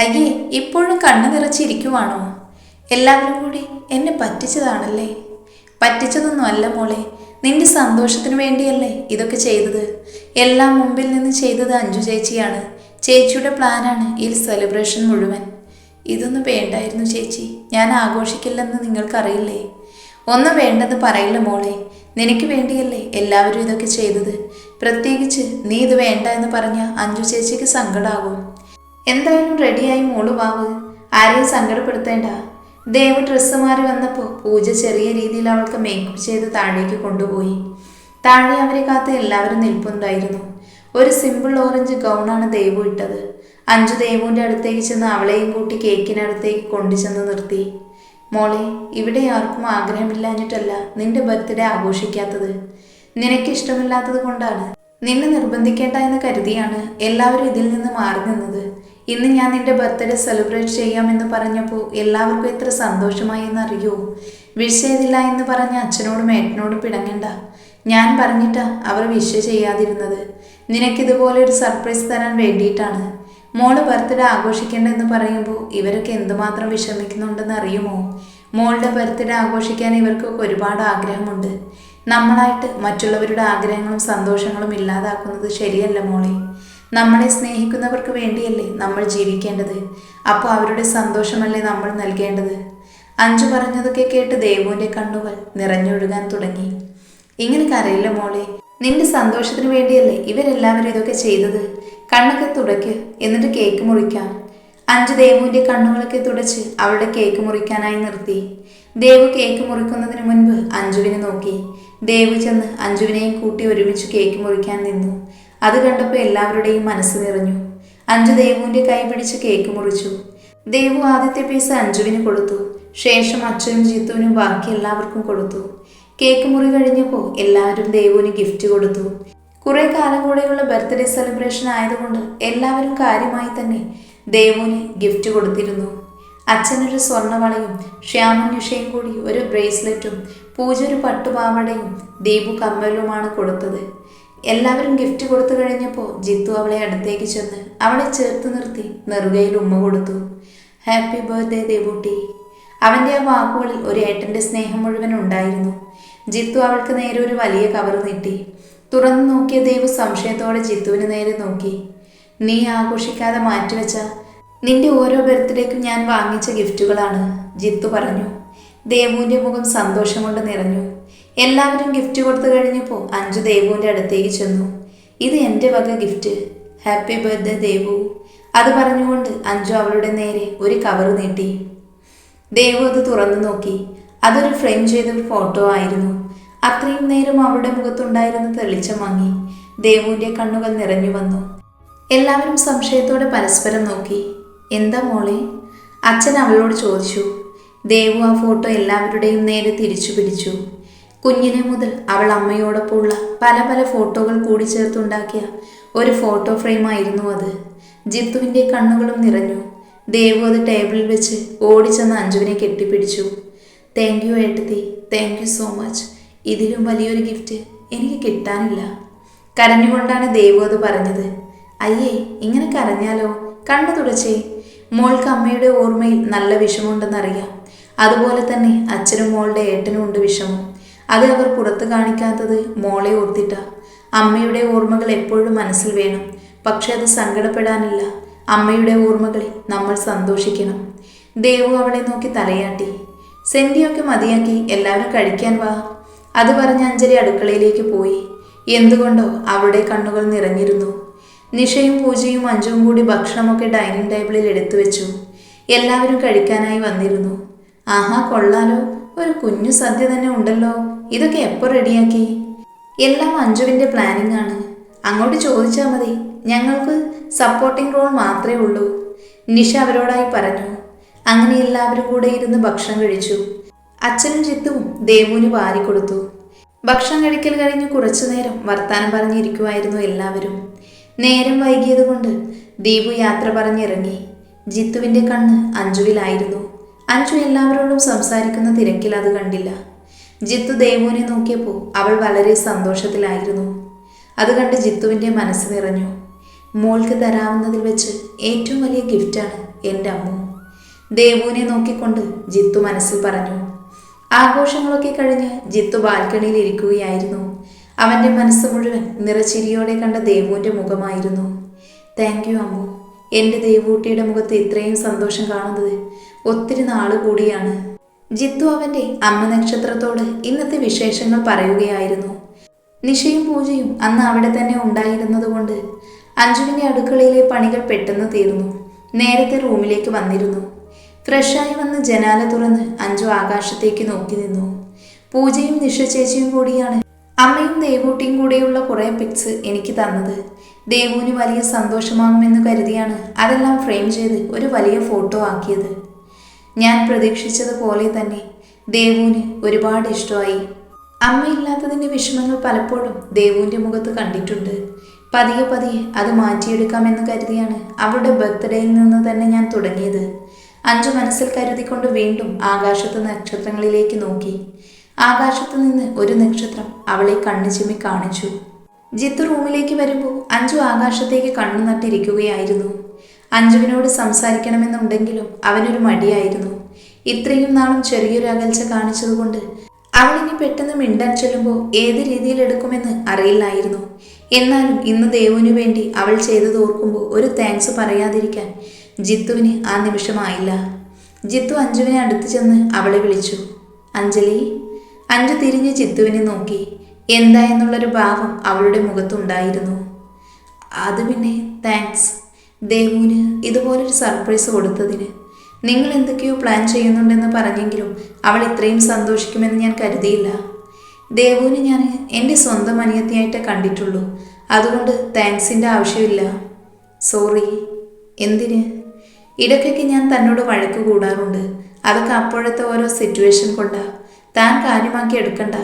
അയ്യേ ഇപ്പോഴും കണ്ണു നിറച്ചിരിക്കുവാണോ? എല്ലാവരും കൂടി എന്നെ പറ്റിച്ചതാണല്ലേ? പറ്റിച്ചതൊന്നും അല്ല മോളെ നിന്റെ സന്തോഷത്തിന് വേണ്ടിയല്ലേ ഇതൊക്കെ ചെയ്തത്. എല്ലാം മുമ്പിൽ നിന്ന് ചെയ്തത് അഞ്ജു ചേച്ചിയാണ്. ചേച്ചിയുടെ പ്ലാനാണ് ഈ സെലിബ്രേഷൻ മുഴുവൻ. ഇതൊന്നും വേണ്ടായിരുന്നു ചേച്ചി ഞാൻ ആഘോഷിക്കില്ലെന്ന് നിങ്ങൾക്കറിയില്ലേ? ഒന്നും വേണ്ടെന്ന് പറയില്ല മോളെ നിനക്ക് വേണ്ടിയല്ലേ എല്ലാവരും ഇതൊക്കെ ചെയ്തത്. പ്രത്യേകിച്ച് നീ ഇത് വേണ്ട എന്ന് പറഞ്ഞ അഞ്ജു ചേച്ചിക്ക് സങ്കടാകും. എന്തായാലും റെഡിയായി മോൾ വാവ്. ആരെയും സങ്കടപ്പെടുത്തേണ്ട. ദേവ് ഡ്രസ്സ് മാറി വന്നപ്പോൾ പൂജ ചെറിയ രീതിയിൽ അവൾക്ക് മേക്കപ്പ് ചെയ്ത് താഴേക്ക് കൊണ്ടുപോയി. താഴെ അവരെ കാത്ത് എല്ലാവരും നിൽപ്പുണ്ടായിരുന്നു. ഒരു സിമ്പിൾ ഓറഞ്ച് ഗൗണാണ് ദേവു ഇട്ടത്. അഞ്ചു ദേവുവിന്റെ അടുത്തേക്ക് ചെന്ന് അവളെയും കൂട്ടി കേക്കിനടുത്തേക്ക് കൊണ്ടുചെന്ന് നിർത്തി. മോളെ ഇവിടെ ആർക്കും ആഗ്രഹമില്ലാഞ്ഞിട്ടല്ല നിന്റെ ബർത്ത്ഡേ ആഘോഷിക്കാത്തത്. നിനക്ക് ഇഷ്ടമില്ലാത്തത് കൊണ്ടാണ്. നിന്നെ നിർബന്ധിക്കേണ്ട എന്ന് കരുതിയാണ് എല്ലാവരും ഇതിൽ നിന്ന് മാറി നിന്നത്. ഇന്ന് ഞാൻ നിന്റെ ബർത്ത്ഡേ സെലിബ്രേറ്റ് ചെയ്യാമെന്ന് പറഞ്ഞപ്പോൾ എല്ലാവർക്കും എത്ര സന്തോഷമായി എന്നറിയോ വിഷ് ചെയ്തില്ല എന്ന് പറഞ്ഞ അച്ഛനോടും ഏട്ടനോടും പിടങ്ങണ്ട. ഞാൻ പറഞ്ഞിട്ടാ അവർ വിഷ് ചെയ്യാതിരുന്നത്. നിനക്കിതുപോലെ ഒരു സർപ്രൈസ് തരാൻ വേണ്ടിയിട്ടാണ്. മോൾ ബർത്ത്ഡേ ആഘോഷിക്കേണ്ടെന്ന് പറയുമ്പോൾ ഇവരൊക്കെ എന്തുമാത്രം വിഷമിക്കുന്നുണ്ടെന്ന് അറിയുമോ മോളുടെ ബർത്ത്ഡേ ആഘോഷിക്കാൻ ഇവർക്കൊക്കെ ഒരുപാട് ആഗ്രഹമുണ്ട്. നമ്മളായിട്ട് മറ്റുള്ളവരുടെ ആഗ്രഹങ്ങളും സന്തോഷങ്ങളും ഇല്ലാതാക്കുന്നത് ശരിയല്ല മോളെ. നമ്മളെ സ്നേഹിക്കുന്നവർക്ക് വേണ്ടിയല്ലേ നമ്മൾ ജീവിക്കേണ്ടത്? അപ്പോൾ അവരുടെ സന്തോഷമല്ലേ നമ്മൾ നൽകേണ്ടത്? അഞ്ചു പറഞ്ഞതൊക്കെ കേട്ട് ദേവുവിന്റെ കണ്ണുകൾ നിറഞ്ഞൊഴുകാൻ തുടങ്ങി. ഇങ്ങനെ കരയില്ല മോളെ. നിന്റെ സന്തോഷത്തിന് വേണ്ടിയല്ലേ ഇവരെല്ലാവരും ഇതൊക്കെ ചെയ്തത്? കണ്ണൊക്കെ തുടയ്ക്ക് എന്നിട്ട് കേക്ക് മുറിക്കാം. അഞ്ചു ദേവുവിന്റെ കണ്ണുകളൊക്കെ തുടച്ച് അവളുടെ കേക്ക് മുറിക്കാനായി നിർത്തി. ദേവു കേക്ക് മുറിക്കുന്നതിന് മുൻപ് അഞ്ജുവിനെ നോക്കി. ദേവു ചെന്ന് അഞ്ജുവിനെയും കൂട്ടി ഒരുമിച്ച് കേക്ക് മുറിക്കാൻ നിന്നു. അത് കണ്ടപ്പോൾ എല്ലാവരുടെയും മനസ്സ് നിറഞ്ഞു. അഞ്ജു ദേവുവിന്റെ കൈ പിടിച്ച് കേക്ക് മുറിച്ചു. ദേവു ആദ്യത്തെ പീസ് അഞ്ജുവിന് കൊടുത്തു. ശേഷം അച്ഛനും ജിത്തുവിനും ബാക്കി എല്ലാവർക്കും കൊടുത്തു. കേക്ക് മുറി കഴിഞ്ഞപ്പോൾ എല്ലാവരും ദേവുവിന് ഗിഫ്റ്റ് കൊടുത്തു. കുറേ കാലം കൂടെയുള്ള ബർത്ത്ഡേ സെലിബ്രേഷൻ ആയതുകൊണ്ട് എല്ലാവരും കാര്യമായി തന്നെ ദേവുവിന് ഗിഫ്റ്റ് കൊടുത്തിരുന്നു. അച്ഛനൊരു സ്വർണവളയും ശ്യാമൻ കൂടി ഒരു ബ്രേസ്ലെറ്റും പൂജ ഒരു പട്ടുപാവടയും ദീപു കമ്മലുമാണ് കൊടുത്തത്. എല്ലാവരും ഗിഫ്റ്റ് കൊടുത്തു കഴിഞ്ഞപ്പോൾ ജിത്തു അവളെ അടുത്തേക്ക് ചെന്ന് അവളെ ചേർത്ത് നിർത്തി നെറുകയിൽ ഉമ്മ കൊടുത്തു. Happy birthday Devootty. അവന്റെ ആ വാക്കുകളിൽ ഒരു ഏട്ടന്റെ സ്നേഹം മുഴുവൻ ഉണ്ടായിരുന്നു. ജിത്തു അവൾക്ക് നേരെ ഒരു വലിയ കവർ നീട്ടി. തുറന്നു നോക്കിയ ദേവ് സംശയത്തോടെ ജിത്തുവിന് നേരെ നോക്കി. നീ ആഘോഷിക്കാതെ മാറ്റിവെച്ച നിന്റെ ഓരോ ബർത്ത്ഡേക്കും ഞാൻ വാങ്ങിച്ച ഗിഫ്റ്റുകളാണ് ജിത്തു പറഞ്ഞു. ദേവുവിന്റെ മുഖം സന്തോഷം കൊണ്ട് നിറഞ്ഞു. എല്ലാവരും ഗിഫ്റ്റ് കൊടുത്തു കഴിഞ്ഞപ്പോൾ അഞ്ചു ദേവുവിന്റെ അടുത്തേക്ക് ചെന്നു. ഇത് എന്റെ വക ഗിഫ്റ്റ് ഹാപ്പി ബർത്ത്ഡേ ദേവു. അത് പറഞ്ഞുകൊണ്ട് അഞ്ചു അവളുടെ നേരെ ഒരു കവർ നീട്ടി. ദേവു അത് തുറന്നു നോക്കി. അതൊരു ഫ്രെയിം ചെയ്ത ഒരു ഫോട്ടോ ആയിരുന്നു. അത്രയും നേരം അവളുടെ മുഖത്തുണ്ടായിരുന്ന തെളിച്ചം വാങ്ങി ദേവുവിന്റെ കണ്ണുകൾ നിറഞ്ഞു വന്നു. എല്ലാവരും സംശയത്തോടെ പരസ്പരം നോക്കി. എന്താ മോളെ? അച്ഛൻ അവളോട് ചോദിച്ചു. ദേവു ആ ഫോട്ടോ എല്ലാവരുടെയും നേരെ തിരിച്ചു പിടിച്ചു. കുഞ്ഞിനെ മുതൽ അവൾ അമ്മയോടൊപ്പമുള്ള പല പല ഫോട്ടോകൾ കൂടി ചേർത്തുണ്ടാക്കിയ ഒരു ഫോട്ടോ ഫ്രെയിമായിരുന്നു അത്. ജിത്തുവിന്റെ കണ്ണുകളും നിറഞ്ഞു. ദേവു അത് ടേബിളിൽ വെച്ച് ഓടിച്ചെന്ന് അഞ്ജുവിനെ കെട്ടിപ്പിടിച്ചു. താങ്ക് യു ഏട്ടത്തി. താങ്ക് യു സോ മച്ച് ഇതിലും വലിയൊരു ഗിഫ്റ്റ് എനിക്ക് കിട്ടാനില്ല. കരഞ്ഞുകൊണ്ടാണ് ദേവു അത് പറഞ്ഞത്. അയ്യേ ഇങ്ങനെ കരഞ്ഞാലോ? കണ്ണു തുടച്ചേ. മോൾക്ക് അമ്മയുടെ ഓർമ്മയിൽ നല്ല വിഷമമുണ്ടെന്നറിയാം. അതുപോലെ തന്നെ അച്ഛനും മോളുടെ ഏട്ടനും ഉണ്ട് വിഷമം. അത് അവർ പുറത്ത് കാണിക്കാത്തത് മോളെ ഓർത്തിട്ട. അമ്മയുടെ ഓർമ്മകൾ എപ്പോഴും മനസ്സിൽ വേണം. പക്ഷെ അത് സങ്കടപ്പെടാനില്ല. അമ്മയുടെ ഓർമ്മകളെ നമ്മൾ സന്തോഷിക്കണം. ദേവു അവളെ നോക്കി തലയാട്ടി. സെന്റിയൊക്കെ മതിയാക്കി എല്ലാവരും കഴിക്കാൻ വാ. അത് പറഞ്ഞ് അഞ്ജലി അടുക്കളയിലേക്ക് പോയി. എന്തുകൊണ്ടോ അവളുടെ കണ്ണുകൾ നിറഞ്ഞിരുന്നു. നിഷയും പൂജയും അഞ്ചും കൂടി ഭക്ഷണമൊക്കെ ഡൈനിങ് ടേബിളിൽ എടുത്തു വെച്ചു. എല്ലാവരും കഴിക്കാനായി വന്നിരുന്നു. ആഹാ കൊള്ളാലോ. ഒരു കുഞ്ഞു സദ്യ തന്നെ ഉണ്ടല്ലോ. ഇതൊക്കെ എപ്പോൾ റെഡിയാക്കി എല്ലാം അഞ്ജുവിന്റെ പ്ലാനിംഗ് ആണ്. അങ്ങോട്ട് ചോദിച്ചാൽ മതി. ഞങ്ങൾക്ക് സപ്പോർട്ടിംഗ് റോൾ മാത്രമേ ഉള്ളൂ. നിഷ അവരോടായി പറഞ്ഞു. അങ്ങനെ എല്ലാവരും കൂടെ ഇരുന്ന് ഭക്ഷണം കഴിച്ചു. അച്ഛനും ചിത്തുവും ദേവുവിന് വാരിക്കൊടുത്തു ഭക്ഷണം കഴിക്കൽ കഴിഞ്ഞ് കുറച്ചു നേരം വർത്താനം പറഞ്ഞിരിക്കുമായിരുന്നു എല്ലാവരും. നേരം വൈകിയതുകൊണ്ട് ദീപു യാത്ര പറഞ്ഞിറങ്ങി. ജിത്തുവിന്റെ കണ്ണ് അഞ്ജുവിലായിരുന്നു. അഞ്ജു എല്ലാവരോടും സംസാരിക്കുന്ന തിരക്കിൽ അത് കണ്ടില്ല. ജിത്തു ദേവുവിനെ നോക്കിയപ്പോൾ അവൾ വളരെ സന്തോഷത്തിലായിരുന്നു. അത് കണ്ട് ജിത്തുവിന്റെ മനസ്സ് നിറഞ്ഞു. മോൾക്ക് തരാവുന്നതിൽ വെച്ച് ഏറ്റവും വലിയ ഗിഫ്റ്റാണ് എന്റെ അമ്മു. ദേവുവിനെ നോക്കിക്കൊണ്ട് ജിത്തു മനസ്സിൽ പറഞ്ഞു. ആഘോഷങ്ങളൊക്കെ കഴിഞ്ഞ് ജിത്തു ബാൽക്കണിയിൽ ഇരിക്കുകയായിരുന്നു. അവന്റെ മനസ്സ് മുഴുവൻ നിറച്ചിരിയോടെ കണ്ട ദേവുവിന്റെ മുഖമായിരുന്നു. Thank you Ammu. എന്റെ ദേവൂട്ടിയുടെ മുഖത്ത് ഇത്രയും സന്തോഷം കാണുന്നത് ഒത്തിരി നാൾ കൂടിയാണ് ജിത്തു അവന്റെ അമ്മ നക്ഷത്രത്തോട് ഇന്നത്തെ വിശേഷങ്ങൾ പറയുകയായിരുന്നു. നിഷയും പൂജയും അന്ന് അവിടെ തന്നെ ഉണ്ടായിരുന്നതുകൊണ്ട് അഞ്ജുവിന്റെ അടുക്കളയിലെ പണികൾ പെട്ടെന്ന് തീർന്നു. നേരത്തെ റൂമിലേക്ക് വന്നിരുന്നു. ഫ്രഷായി വന്ന് ജനാല തുറന്ന് അഞ്ജു ആകാശത്തേക്ക് നോക്കി നിന്നു. പൂജയും നിഷ ചേച്ചിയും കൂടിയാണ് അമ്മയും ദേവൂട്ടിയും കൂടെയുള്ള കുറേ പിക്സ് എനിക്ക് തന്നത്. ദേവുവിന് വലിയ സന്തോഷമാകുമെന്ന് കരുതിയാണ് അതെല്ലാം ഫ്രെയിം ചെയ്ത് ഒരു വലിയ ഫോട്ടോ ആക്കിയത്. ഞാൻ പ്രതീക്ഷിച്ചതുപോലെ തന്നെ ദേവുവിന് ഒരുപാട് ഇഷ്ടമായി. അമ്മയില്ലാത്തതിന്റെ വിഷമങ്ങൾ പലപ്പോഴും ദേവുവിന്റെ മുഖത്ത് കണ്ടിട്ടുണ്ട്. പതിയെ പതിയെ അത് മാറ്റിയെടുക്കാമെന്ന് കരുതിയാണ് അവളുടെ ബർത്ത്ഡേയിൽ നിന്ന് തന്നെ ഞാൻ തുടങ്ങിയത്. അഞ്ചു മനസ്സിൽ കരുതിക്കൊണ്ട് വീണ്ടും ആകാശത്ത് നക്ഷത്രങ്ങളിലേക്ക് നോക്കി. ആകാശത്ത് നിന്ന് ഒരു നക്ഷത്രം അവളെ കണ്ണു ചിമ്മി കാണിച്ചു. ജിത്ത് റൂമിലേക്ക് വരുമ്പോൾ അഞ്ചു ആകാശത്തേക്ക് കണ്ണു നട്ടിരിക്കുകയായിരുന്നു അഞ്ജുവിനോട് സംസാരിക്കണമെന്നുണ്ടെങ്കിലും അവനൊരു മടിയായിരുന്നു. ഇത്രയും നാളും ചെറിയൊരു അകൽച്ച കാണിച്ചതുകൊണ്ട് അവളിനി പെട്ടെന്ന് മിണ്ടാൻ ചെല്ലുമ്പോൾ ഏത് രീതിയിൽ എടുക്കുമെന്ന് അറിയില്ലായിരുന്നു. എന്നാലും ഇന്ന് ദേവുവിനു വേണ്ടി അവൾ ചെയ്തത് ഓർക്കുമ്പോൾ ഒരു താങ്ക്സ് പറയാതിരിക്കാൻ ജിത്തുവിന് ആ നിമിഷമായില്ല ജിത്തു അഞ്ജുവിനെ അടുത്ത് ചെന്ന് അവളെ വിളിച്ചു. അഞ്ജലി അഞ്ജു തിരിഞ്ഞ് ജിത്തുവിനെ നോക്കി. എന്താ എന്നുള്ളൊരു ഭാവം അവളുടെ മുഖത്തുണ്ടായിരുന്നു. അത് പിന്നെ താങ്ക്സ് ദേവുവിന് ഇതുപോലൊരു സർപ്രൈസ് കൊടുത്തതിന്. നിങ്ങൾ എന്തൊക്കെയോ പ്ലാൻ ചെയ്യുന്നുണ്ടെന്ന് പറഞ്ഞെങ്കിലും അവൾ ഇത്രയും സന്തോഷിക്കുമെന്ന് ഞാൻ കരുതിയില്ല. ദേവുവിന് ഞാൻ എന്റെ സ്വന്തം അനിയത്തിയായിട്ടേ കണ്ടിട്ടുള്ളൂ. അതുകൊണ്ട് താങ്ക്സിന്റെ ആവശ്യമില്ല. സോറി എന്തിന്? ഇടയ്ക്കൊക്കെ ഞാൻ തന്നോട് വഴക്ക് കൂടാറുണ്ട്. അതൊക്കെ അപ്പോഴത്തെ ഓരോ സിറ്റുവേഷൻ കൊണ്ടാ. താൻ കാര്യമാക്കി എടുക്കണ്ട.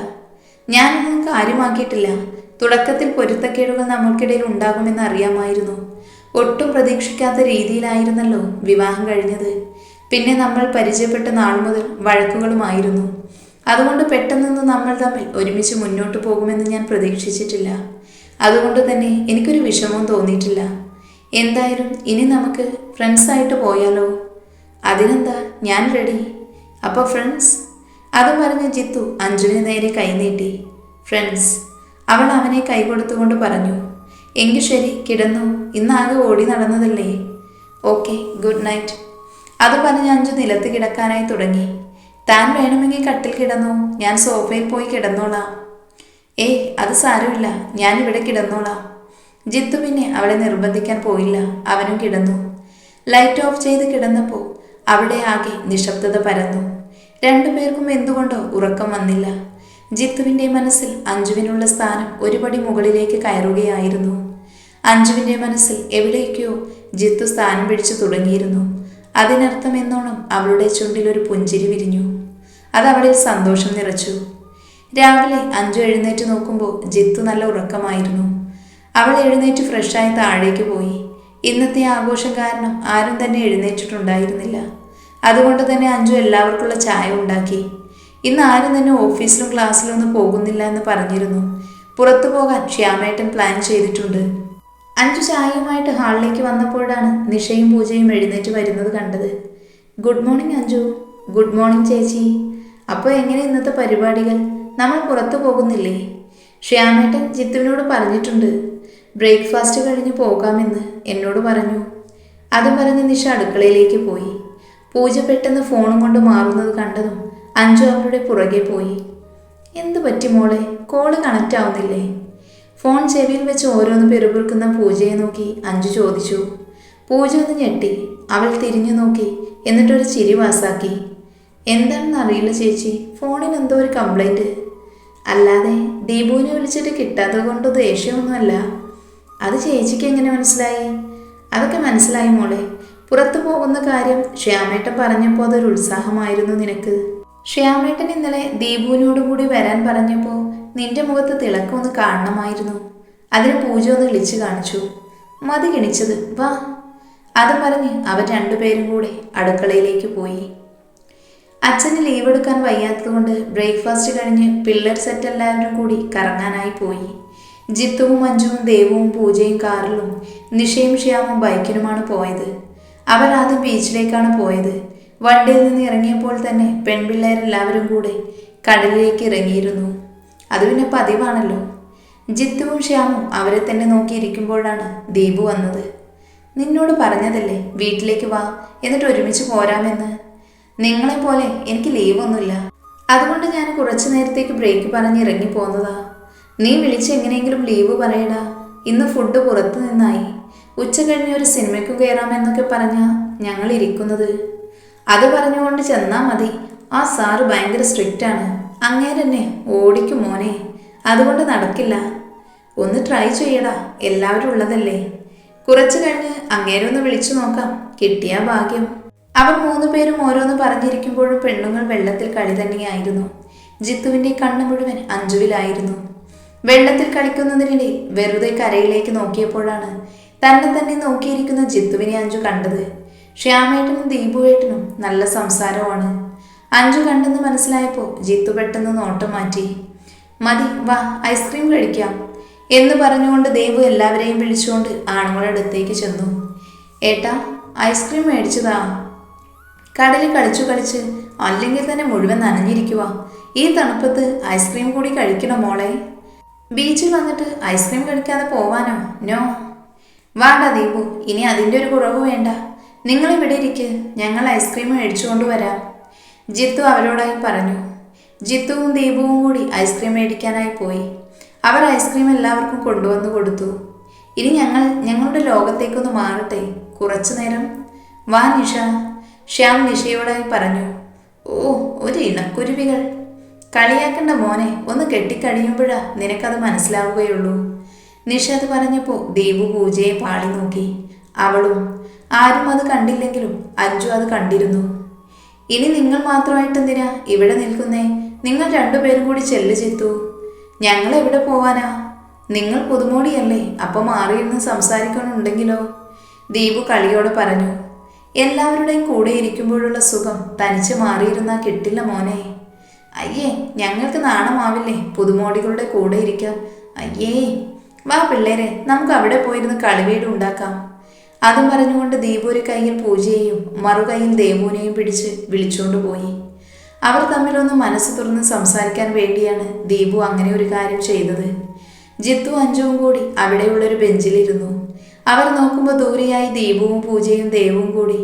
ഞാനൊന്നും കാര്യമാക്കിയിട്ടില്ല. തുടക്കത്തിൽ പൊരുത്തക്കേടുകൾ നമ്മൾക്കിടയിൽ ഉണ്ടാകുമെന്ന് അറിയാമായിരുന്നു. ഒട്ടും പ്രതീക്ഷിക്കാത്ത രീതിയിലായിരുന്നല്ലോ വിവാഹം കഴിഞ്ഞത്. പിന്നെ നമ്മൾ പരിചയപ്പെട്ട നാൾ മുതൽ വഴക്കുകളുമായിരുന്നു. അതുകൊണ്ട് പെട്ടെന്നൊന്നും നമ്മൾ തമ്മിൽ ഒരുമിച്ച് മുന്നോട്ട് പോകുമെന്ന് ഞാൻ പ്രതീക്ഷിച്ചിട്ടില്ല. അതുകൊണ്ട് തന്നെ എനിക്കൊരു വിഷമവും തോന്നിയിട്ടില്ല. എന്തായാലും ഇനി നമുക്ക് ഫ്രണ്ട്സായിട്ട് പോയാലോ? അതിനെന്താ ഞാൻ റെഡി അപ്പോൾ ഫ്രണ്ട്സ് അതും പറഞ്ഞ് ജിത്തു അഞ്ജുവിന് നേരെ കൈനീട്ടി. ഫ്രണ്ട്സ് അവൾ അവനെ കൈ കൊടുത്തുകൊണ്ട് പറഞ്ഞു. എങ്കിൽ ശരി കിടന്നു. ഇന്നാകെ ഓടി നടന്നതല്ലേ? Okay good night. അത് പറഞ്ഞ് അഞ്ചു നിലത്ത് കിടക്കാനായി തുടങ്ങി. താൻ വേണമെങ്കിൽ കട്ടിൽ കിടന്നു. ഞാൻ സോഫയിൽ പോയി കിടന്നോളാം. ഏയ് അത് സാരമില്ല. ഞാൻ ഇവിടെ കിടന്നോളാം. ജിത്തു പിന്നെ അവളെ നിർബന്ധിക്കാൻ പോയില്ല. അവനും കിടന്നു. ലൈറ്റ് ഓഫ് ചെയ്ത് കിടന്നപ്പോൾ അവിടെ ആകെ നിശബ്ദത പരന്നു. രണ്ടുപേർക്കും എന്തുകൊണ്ടോ ഉറക്കം വന്നില്ല. ജിത്തുവിന്റെ മനസ്സിൽ അഞ്ജുവിനുള്ള സ്ഥാനം ഒരുപടി മുകളിലേക്ക് കയറുകയായിരുന്നു. അഞ്ജുവിന്റെ മനസ്സിൽ എവിടേക്കോ ജിത്തു സ്ഥാനം പിടിച്ചു തുടങ്ങിയിരുന്നു. അതിനർത്ഥം എന്നോണം അവളുടെ ചുണ്ടിൽ ഒരു പുഞ്ചിരി വിരിഞ്ഞു. അത് അവളിൽ സന്തോഷം നിറച്ചു. രാവിലെ അഞ്ജു എഴുന്നേറ്റ് നോക്കുമ്പോൾ ജിത്തു നല്ല ഉറക്കമായിരുന്നു. അവൾ എഴുന്നേറ്റ് ഫ്രഷായി താഴേക്ക് പോയി. ഇന്നത്തെ ആഘോഷം കാരണം ആരും തന്നെ എഴുന്നേറ്റിട്ടുണ്ടായിരുന്നില്ല. അതുകൊണ്ട് തന്നെ അഞ്ജു എല്ലാവർക്കുള്ള ചായ ഉണ്ടാക്കി. ഇന്ന് ആരും തന്നെ ഓഫീസിലും ക്ലാസ്സിലും ഒന്നും പോകുന്നില്ല എന്ന് പറഞ്ഞിരുന്നു. പുറത്തു പോകാൻ ശ്യാമേട്ടൻ പ്ലാൻ ചെയ്തിട്ടുണ്ട്. അഞ്ചു ചായയുമായിട്ട് ഹാളിലേക്ക് വന്നപ്പോഴാണ് നിഷയും പൂജയും എഴുന്നേറ്റ് വരുന്നത് കണ്ടത്. Good morning Anju. Good morning ചേച്ചി. അപ്പോൾ എങ്ങനെ ഇന്നത്തെ പരിപാടികൾ? നമ്മൾ പുറത്തു പോകുന്നില്ലേ? ശ്യാമേട്ടൻ ജിത്തുവിനോട് പറഞ്ഞിട്ടുണ്ട്. ബ്രേക്ക്ഫാസ്റ്റ് കഴിഞ്ഞ് പോകാമെന്ന് എന്നോട് പറഞ്ഞു. അതും പറഞ്ഞ് നിഷ അടുക്കളയിലേക്ക് പോയി. പൂജ പെട്ടെന്ന് ഫോണും കൊണ്ട് മാറുന്നത് കണ്ടതും അഞ്ജു അവളുടെ പുറകെ പോയി. എന്ത് പറ്റി മോളെ? Call connect ആവുന്നില്ലേ? ഫോൺ ചെവിയിൽ വെച്ച് ഓരോന്ന് പെരുപിറുക്കുന്ന പൂജയെ നോക്കി അഞ്ചു ചോദിച്ചു. പൂജ ഒന്ന് ഞെട്ടി. അവൾ തിരിഞ്ഞു നോക്കി. എന്നിട്ടൊരു ചിരി വാസാക്കി എന്താണെന്ന് അറിയില്ല ചേച്ചി. ഫോണിന് എന്തോ ഒരു കംപ്ലൈന്റ് അല്ലാതെ ദീപുവിനെ വിളിച്ചിട്ട് കിട്ടാത്തത് കൊണ്ട് ദേഷ്യമൊന്നുമല്ല. അത് ചേച്ചിക്ക് എങ്ങനെ മനസ്സിലായി? അതൊക്കെ മനസ്സിലായി മോളെ. പുറത്തു പോകുന്ന കാര്യം ശ്യാമേട്ട പറഞ്ഞപ്പോൾ അതൊരു ഉത്സാഹമായിരുന്നു നിനക്ക്. ശ്യാമേട്ടൻ ഇന്നലെ ദീപുവിനോട് കൂടി വരാൻ പറഞ്ഞപ്പോൾ നിന്റെ മുഖത്ത് തിളക്കമൊന്ന് കാണണമായിരുന്നു. അതിന് പൂജ ഒന്ന് വിളിച്ചു കാണിച്ചു. മതി കിണിച്ചത് വാ. അത് പറഞ്ഞ് അവർ രണ്ടുപേരും കൂടെ അടുക്കളയിലേക്ക് പോയി. അച്ഛന് ലീവ് എടുക്കാൻ വയ്യാത്തതുകൊണ്ട് ബ്രേക്ക്ഫാസ്റ്റ് കഴിഞ്ഞ് പിള്ളേർ സെറ്റ് എല്ലാവരും കൂടി കറങ്ങാനായി പോയി. ജിത്തുവും മഞ്ജുവും ദേവവും പൂജയും കാറിലും നിഷയും ഷ്യാമും ബൈക്കിനുമാണ് പോയത്. അവർ ആദ്യം ബീച്ചിലേക്കാണ് പോയത്. വണ്ടിയിൽ നിന്ന് ഇറങ്ങിയപ്പോൾ തന്നെ പെൺപിള്ളേരെല്ലാവരും കൂടെ കടലിലേക്ക് ഇറങ്ങിയിരുന്നു. അത് പിന്നെ പതിവാണല്ലോ. ജിത്തുവും ശ്യാമും അവരെ തന്നെ നോക്കിയിരിക്കുമ്പോഴാണ് ദീപു വന്നത്. നിന്നോട് പറഞ്ഞതല്ലേ വീട്ടിലേക്ക് വാ എന്നിട്ട് ഒരുമിച്ച് പോരാമെന്ന്. നിങ്ങളെപ്പോലെ എനിക്ക് ലീവൊന്നുമില്ല. അതുകൊണ്ട് ഞാൻ കുറച്ചു നേരത്തേക്ക് ബ്രേക്ക് പറഞ്ഞ് ഇറങ്ങി പോന്നതാ. നീ വിളിച്ച് എങ്ങനെയെങ്കിലും ലീവ് പറയടാ. ഇന്ന് ഫുഡ് പുറത്തു നിന്നായി. ഉച്ച കഴിഞ്ഞ് ഒരു സിനിമയ്ക്ക് കയറാമെന്നൊക്കെ പറഞ്ഞാ ഞങ്ങൾ ഇരിക്കുന്നത്. അത് പറഞ്ഞുകൊണ്ട് ചെന്നാ മതി. ആ സാറ് ഭയങ്കര സ്ട്രിക്റ്റ് ആണ്. അങ്ങേരെന്നെ ഓടിക്കും മോനെ. അതുകൊണ്ട് നടക്കില്ല. ഒന്ന് ട്രൈ ചെയ്യടാ. എല്ലാവരും ഉള്ളതല്ലേ. കുറച്ചു കഴിഞ്ഞ് അങ്ങേരൊന്ന് വിളിച്ചു നോക്കാം. കിട്ടിയ ഭാഗ്യം. അവർ മൂന്നു പേരും ഓരോന്ന് പറഞ്ഞിരിക്കുമ്പോഴും പെണ്ണുങ്ങൾ വെള്ളത്തിൽ കളി തന്നെയായിരുന്നു. ജിത്തുവിന്റെ കണ്ണ് മുഴുവൻ അഞ്ജുവിലായിരുന്നു വെള്ളത്തിൽ കളിക്കുന്നതിനിടെ വെറുതെ കരയിലേക്ക് നോക്കിയപ്പോഴാണ് തന്നെ തന്നെ നോക്കിയിരിക്കുന്ന ജിത്തുവിനെ അഞ്ജു കണ്ടത്. ശ്യാമേട്ടനും ദീപുവേട്ടനും നല്ല സംസാരമാണ്. അഞ്ചു കണ്ടെന്ന് മനസ്സിലായപ്പോൾ ജിത്തു പെട്ടെന്ന് നോട്ടം മാറ്റി. മതി വാ ഐസ്ക്രീം കഴിക്കാം എന്ന് പറഞ്ഞുകൊണ്ട് ദേവു എല്ലാവരെയും വിളിച്ചുകൊണ്ട് ആണുങ്ങളുടെ അടുത്തേക്ക് ചെന്നു. ഏട്ടാ ഐസ്ക്രീം മേടിച്ചതാ. കടലിൽ കളിച്ചു കളിച്ച് അല്ലെങ്കിൽ തന്നെ മുഴുവൻ നനഞ്ഞിരിക്കുക ഈ തണുപ്പത്ത് ഐസ്ക്രീം കൂടി കഴിക്കണം മോളെ? ബീച്ചിൽ വന്നിട്ട് ഐസ്ക്രീം കഴിക്കാതെ പോവാനോ? നോ. വേണ്ട ദീപു ഇനി അതിന്റെ ഒരു കുറവ് വേണ്ട. നിങ്ങൾ ഇവിടെ ഇരിക്ക്? ഞങ്ങൾ ഐസ്ക്രീം മേടിച്ചുകൊണ്ട് വരാം. ജിത്തു അവരോടായി പറഞ്ഞു. ജിത്തുവും ദീപുവും കൂടി ഐസ്ക്രീം മേടിക്കാനായി പോയി. അവർ ഐസ്ക്രീം എല്ലാവർക്കും കൊണ്ടുവന്നു കൊടുത്തു. ഇനി ഞങ്ങൾ ഞങ്ങളുടെ ലോകത്തേക്കൊന്ന് മാറട്ടെ. കുറച്ചു നേരം. വാ നിഷ. ശ്യാം നിഷയോടായി പറഞ്ഞു. ഓ ഒരു ഇണക്കുരുവികൾ. കളിയാക്കണ്ട മോനെ ഒന്ന് കെട്ടിക്കഴിയുമ്പോഴാ നിനക്കത് മനസ്സിലാവുകയുള്ളൂ. നിഷ അത് പറഞ്ഞപ്പോൾ ദീപു പൂജയെ പാളി നോക്കി. അവളും ആരും അത് കണ്ടില്ലെങ്കിലും അഞ്ജു അത് കണ്ടിരുന്നു. ഇനി നിങ്ങൾ മാത്രമായിട്ട് എന്തിനാ ഇവിടെ നിൽക്കുന്നേ? നിങ്ങൾ രണ്ടുപേരും കൂടി ചെല്ല് ചെത്തു. ഞങ്ങൾ എവിടെ പോവാനാ? നിങ്ങൾ പുതുമോടിയല്ലേ അപ്പം മാറിയിരുന്ന് സംസാരിക്കണമുണ്ടെങ്കിലോ ദീപു കളിയോട് പറഞ്ഞു എല്ലാവരുടെയും കൂടെ ഇരിക്കുമ്പോഴുള്ള സുഖം തനിച്ച് മാറിയിരുന്നാ കിട്ടില്ല മോനെ. അയ്യേ ഞങ്ങൾക്ക് നാണമാവില്ലേ പുതുമോടികളുടെ കൂടെ ഇരിക്കാം അയ്യേ വാ പിള്ളേരെ നമുക്ക് അവിടെ പോയിരുന്ന് കളിവീട് ഉണ്ടാക്കാം. അതും പറഞ്ഞുകൊണ്ട് ദീപു ഒരു കൈയിൽ പൂജയെയും മറുകൈയിൽ ദേവുവിനെയും പിടിച്ച് വിളിച്ചുകൊണ്ട് പോയി. അവർ തമ്മിലൊന്ന് മനസ്സ് തുറന്ന് സംസാരിക്കാൻ വേണ്ടിയാണ് ദീപു അങ്ങനെ ഒരു കാര്യം ചെയ്തത്. ജിത്തു അഞ്ചുവും കൂടി അവിടെയുള്ളൊരു ബെഞ്ചിലിരുന്നു. അവർ നോക്കുമ്പോൾ ദൂരെയായി ദീപുവും പൂജയും ദേവും കൂടി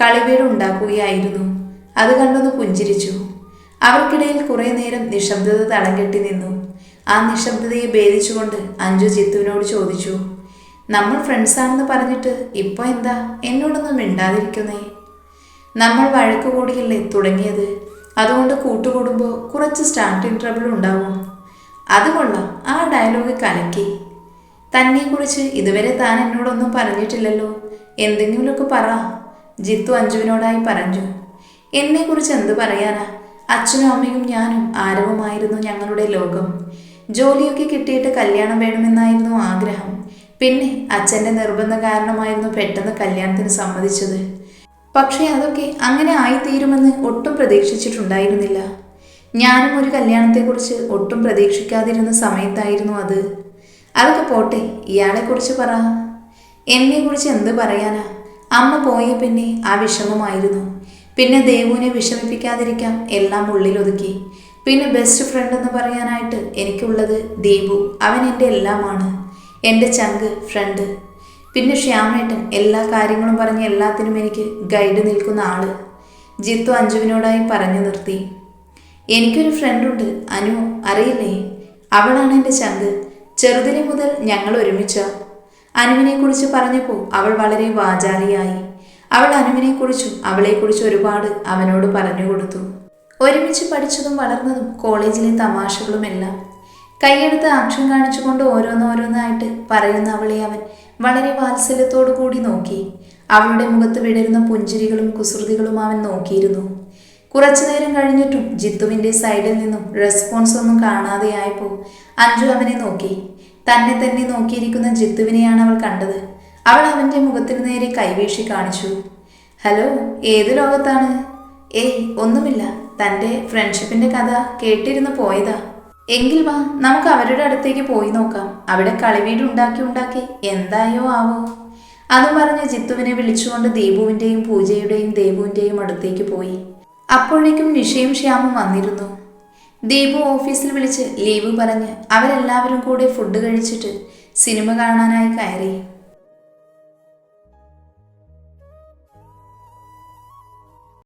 കളിവീട് ഉണ്ടാക്കുകയായിരുന്നു. അത് കണ്ടൊന്ന് പുഞ്ചിരിച്ചു. അവർക്കിടയിൽ കുറേ നേരം നിശബ്ദത തളം കെട്ടി നിന്നു. ആ നിശബ്ദതയെ ഭേദിച്ചുകൊണ്ട് അഞ്ജു ജിത്തുവിനോട് ചോദിച്ചു നമ്മൾ ഫ്രണ്ട്സാണെന്ന് പറഞ്ഞിട്ട് ഇപ്പോൾ എന്താ എന്നോടൊന്നും മിണ്ടാതിരിക്കുന്നേ? നമ്മൾ വഴക്ക് കൂടിയല്ലേ തുടങ്ങിയത്? അതുകൊണ്ട് കൂട്ടുകൂടുമ്പോൾ കുറച്ച് സ്റ്റാർട്ടിങ് ട്രബിൾ ഉണ്ടാവും. അത് ആ ഡയലോഗ് കലക്കി. തന്നെക്കുറിച്ച് ഇതുവരെ താൻ എന്നോടൊന്നും പറഞ്ഞിട്ടില്ലല്ലോ. എന്തെങ്കിലുമൊക്കെ പറ. ജിത്തു അഞ്ജുവിനോടായി പറഞ്ഞു. എന്നെക്കുറിച്ച് എന്ത് പറയാനാ? അച്ഛനും അമ്മയും ഞാനും ആരവമായിരുന്നു ഞങ്ങളുടെ ലോകം. ജോലിയൊക്കെ കിട്ടിയിട്ട് കല്യാണം വേണമെന്നായിരുന്നു ആഗ്രഹം. പിന്നെ അച്ഛന്റെ നിർബന്ധ കാരണമായിരുന്നു പെട്ടെന്ന് കല്യാണത്തിന് സമ്മതിച്ചത്. പക്ഷേ അതൊക്കെ അങ്ങനെ ആയിത്തീരുമെന്ന് ഒട്ടും പ്രതീക്ഷിച്ചിട്ടുണ്ടായിരുന്നില്ല. ഞാനും ഒരു കല്യാണത്തെക്കുറിച്ച് ഒട്ടും പ്രതീക്ഷിക്കാതിരുന്ന സമയത്തായിരുന്നു അത്. അതൊക്കെ പോട്ടെ ഇയാളെക്കുറിച്ച് പറ. എന്നെക്കുറിച്ച് എന്ത് പറയാനാ? അമ്മ പോയ പിന്നെ ആ വിഷമമായിരുന്നു. പിന്നെ ദേവുവിനെ വിഷമിപ്പിക്കാതിരിക്കാം എല്ലാം ഉള്ളിലൊതുക്കി. പിന്നെ ബെസ്റ്റ് ഫ്രണ്ട് എന്ന് പറയാനായിട്ട് എനിക്കുള്ളത് ദീപു. അവൻ എന്റെ എല്ലാമാണ്. എന്റെ ചങ്ക് ഫ്രണ്ട് പിന്നെ ശ്യാമേട്ടൻ എല്ലാ കാര്യങ്ങളും പറഞ്ഞ് എല്ലാത്തിനും എനിക്ക് ഗൈഡ് നിൽക്കുന്ന ആൾ. ജിത്തു അഞ്ജുവിനോടായി പറഞ്ഞു നിർത്തി. എനിക്കൊരു ഫ്രണ്ടുണ്ട് അനു അറിയില്ലേ? അവളാണ് എന്റെ ചങ്ക്. ചെറുതിനെ മുതൽ ഞങ്ങൾ ഒരുമിച്ച. അനുവിനെക്കുറിച്ച് പറഞ്ഞപ്പോൾ അവൾ വളരെ വാചാലിയായി. അവൾ അനുവിനെക്കുറിച്ചും അവളെക്കുറിച്ചും ഒരുപാട് അവനോട് പറഞ്ഞു കൊടുത്തു. ഒരുമിച്ച് പഠിച്ചതും വളർന്നതും കോളേജിലെ തമാശകളുമെല്ലാം. കൈയെടുത്ത് ആക്ഷൻ കാണിച്ചുകൊണ്ട് ഓരോന്നോരോന്നായിട്ട് പറയുന്ന അവളെ അവൻ വളരെ വാത്സല്യത്തോടു കൂടി നോക്കി. അവളുടെ മുഖത്ത് വിടരുന്ന പുഞ്ചിരികളും കുസൃതികളും അവൻ നോക്കിയിരുന്നു. കുറച്ചു നേരം കഴിഞ്ഞിട്ടും ജിത്തുവിന്റെ സൈഡിൽ നിന്നും റെസ്പോൺസ് ഒന്നും കാണാതെയായപ്പോൾ അഞ്ജു അവനെ നോക്കി. തന്നെ തന്നെ നോക്കിയിരിക്കുന്ന ജിത്തുവിനെയാണ് അവൾ കണ്ടത്. അവൾ അവന്റെ മുഖത്തിന് നേരെ കൈവീശി കാണിച്ചു. ഹലോ ഏത് ലോകത്താണ്? ഏയ് ഒന്നുമില്ല. തന്റെ ഫ്രണ്ട്ഷിപ്പിന്റെ കഥ കേട്ടിരുന്ന് പോയതാ. എങ്കിൽ വാ നമുക്ക് അവരുടെ അടുത്തേക്ക് പോയി നോക്കാം. അവിടെ കളിവീട് ഉണ്ടാക്കി ഉണ്ടാക്കി എന്തായോ ആവോ. അതും പറഞ്ഞ് ജിത്തുവിനെ വിളിച്ചുകൊണ്ട് ദീപുവിന്റെയും പൂജയുടെയും ദേവുവിന്റെയും അടുത്തേക്ക് പോയി. അപ്പോഴേക്കും നിഷയും ശ്യാമും വന്നിരുന്നു. ദീപു ഓഫീസിൽ വിളിച്ച് ലീവ് പറഞ്ഞ് അവരെല്ലാവരും കൂടെ ഫുഡ് കഴിച്ചിട്ട് സിനിമ കാണാനായി കയറി.